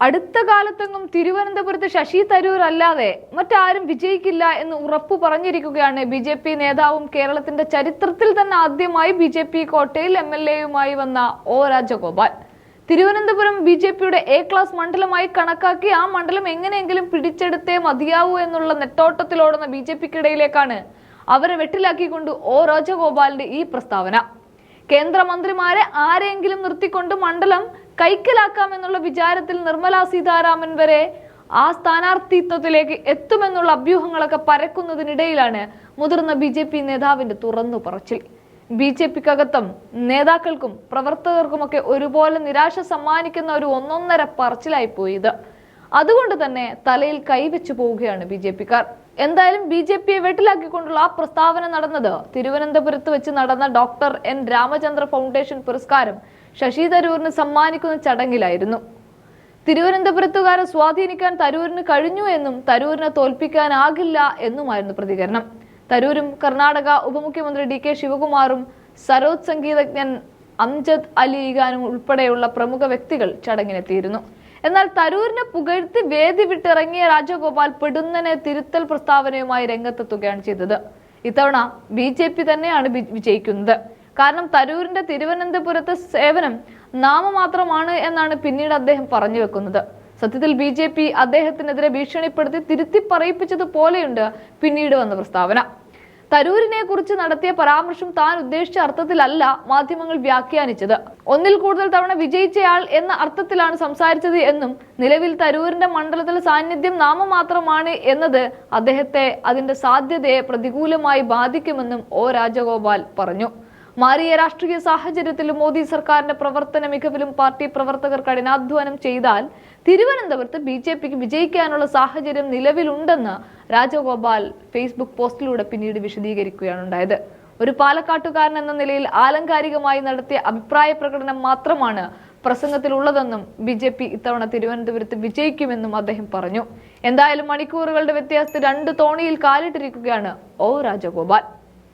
അടുത്ത കാലത്തെങ്ങും തിരുവനന്തപുരത്ത് ശശി തരൂർ അല്ലാതെ മറ്റാരും വിജയിക്കില്ല എന്ന് ഉറപ്പു പറഞ്ഞിരിക്കുകയാണ് ബി ജെ പി നേതാവും കേരളത്തിന്റെ ചരിത്രത്തിൽ തന്നെ ആദ്യമായി ബി ജെ പി കോട്ടയിൽ എം എൽ എയുമായി വന്ന O Rajagopal. Thiruvananthapuram B J പിയുടെ എ ക്ലാസ് മണ്ഡലമായി കണക്കാക്കി ആ മണ്ഡലം എങ്ങനെയെങ്കിലും പിടിച്ചെടുത്തേ മതിയാവൂ എന്നുള്ള നെട്ടോട്ടത്തിലോടുന്ന ബി ജെ പിക്കിടയിലേക്കാണ് അവരെ വെട്ടിലാക്കിക്കൊണ്ട് ഒ രാജഗോപാലിന്റെ ഈ പ്രസ്താവന. കേന്ദ്രമന്ത്രിമാരെ ആരെങ്കിലും നിർത്തിക്കൊണ്ട് മണ്ഡലം കൈക്കലാക്കാമെന്നുള്ള വിചാരത്തിൽ നിർമ്മലാ സീതാരാമൻ വരെ ആ സ്ഥാനാർത്ഥിത്വത്തിലേക്ക് എത്തുമെന്നുള്ള അഭ്യൂഹങ്ങളൊക്കെ പരക്കുന്നതിനിടയിലാണ് മുതിർന്ന ബി ജെ പി നേതാവിന്റെ തുറന്നു പറച്ചിൽ. ബി ജെ പിക്കകത്തും നേതാക്കൾക്കും പ്രവർത്തകർക്കുമൊക്കെ ഒരുപോലെ നിരാശ സമ്മാനിക്കുന്ന ഒരു ഒന്നൊന്നര പറച്ചിലായി പോയത്. അതുകൊണ്ട് തന്നെ തലയിൽ കൈവച്ചു പോവുകയാണ് ബി ജെ പിക്കാർ. എന്തായാലും ബി ജെ പിയെ വെട്ടിലാക്കിക്കൊണ്ടുള്ള ആ പ്രസ്താവന നടന്നത് തിരുവനന്തപുരത്ത് വെച്ച് നടന്ന ഡോക്ടർ എൻ രാമചന്ദ്ര ഫൗണ്ടേഷൻ പുരസ്കാരം ശശി തരൂരിന് സമ്മാനിക്കുന്ന ചടങ്ങിലായിരുന്നു. തിരുവനന്തപുരത്തുകാരെ സ്വാധീനിക്കാൻ തരൂരിന് കഴിഞ്ഞു എന്നും തരൂരിനെ തോൽപ്പിക്കാനാകില്ല എന്നുമായിരുന്നു പ്രതികരണം. തരൂരും കർണാടക ഉപമുഖ്യമന്ത്രി ഡി കെ ശിവകുമാറും സരോദ് സംഗീതജ്ഞൻ അംജദ് അലി ഖാനും ഉൾപ്പെടെയുള്ള പ്രമുഖ വ്യക്തികൾ ചടങ്ങിനെത്തിയിരുന്നു. എന്നാൽ തരൂരിനെ പുകഴ്ത്തി വേദി വിട്ടിറങ്ങിയ രാജഗോപാൽ പെടുന്നനെ തിരുത്തൽ പ്രസ്താവനയുമായി രംഗത്തെത്തുകയാണ് ചെയ്തത്. ഇത്തവണ ബി ജെ പി തന്നെയാണ് വിജയിക്കുന്നത്. കാരണം തരൂരിന്റെ തിരുവനന്തപുരത്തെ സേവനം നാമമാത്രമാണ് എന്നാണ് പിന്നീട് അദ്ദേഹം പറഞ്ഞു വെക്കുന്നത്. സത്യത്തിൽ ബി ജെ പി അദ്ദേഹത്തിനെതിരെ ഭീഷണിപ്പെടുത്തി തിരുത്തി പറയിപ്പിച്ചത് പോലെയുണ്ട് പിന്നീട് വന്ന പ്രസ്താവന. തരൂരിനെ കുറിച്ച് നടത്തിയ പരാമർശം താൻ ഉദ്ദേശിച്ച അർത്ഥത്തിലല്ല മാധ്യമങ്ങൾ വ്യാഖ്യാനിച്ചത്. ഒന്നിൽ കൂടുതൽ തവണ വിജയിച്ചയാൾ എന്ന അർത്ഥത്തിലാണ് സംസാരിച്ചത് എന്നും നിലവിൽ തരൂരിന്റെ മണ്ഡലത്തിൽ സാന്നിധ്യം നാമമാത്രമാണ് എന്നത് അദ്ദേഹത്തെ അതിന്റെ സാധ്യതയെ പ്രതികൂലമായി ബാധിക്കുമെന്നും ഒ രാജഗോപാൽ പറഞ്ഞു. മാറിയ രാഷ്ട്രീയ സാഹചര്യത്തിലും മോദി സർക്കാരിന്റെ പ്രവർത്തന മികവിലും പാർട്ടി പ്രവർത്തകർ കഠിനാധ്വാനം ചെയ്താൽ തിരുവനന്തപുരത്ത് ബി ജെ പിക്ക് വിജയിക്കാനുള്ള സാഹചര്യം നിലവിലുണ്ടെന്ന് രാജഗോപാൽ ഫേസ്ബുക്ക് പോസ്റ്റിലൂടെ പിന്നീട് വിശദീകരിക്കുകയാണ് ഉണ്ടായത് ഒരു പാലക്കാട്ടുകാരൻ എന്ന നിലയിൽ ആലങ്കാരികമായി നടത്തിയ അഭിപ്രായ പ്രകടനം മാത്രമാണ് പ്രസംഗത്തിലുള്ളതെന്നും ബി ജെ പി ഇത്തവണ തിരുവനന്തപുരത്ത് വിജയിക്കുമെന്നും അദ്ദേഹം പറഞ്ഞു. എന്തായാലും മണിക്കൂറുകളുടെ വ്യത്യാസത്തിൽ രണ്ട് തോണിയിൽ കാലിട്ടിരിക്കുകയാണ് ഓ രാജഗോപാൽ.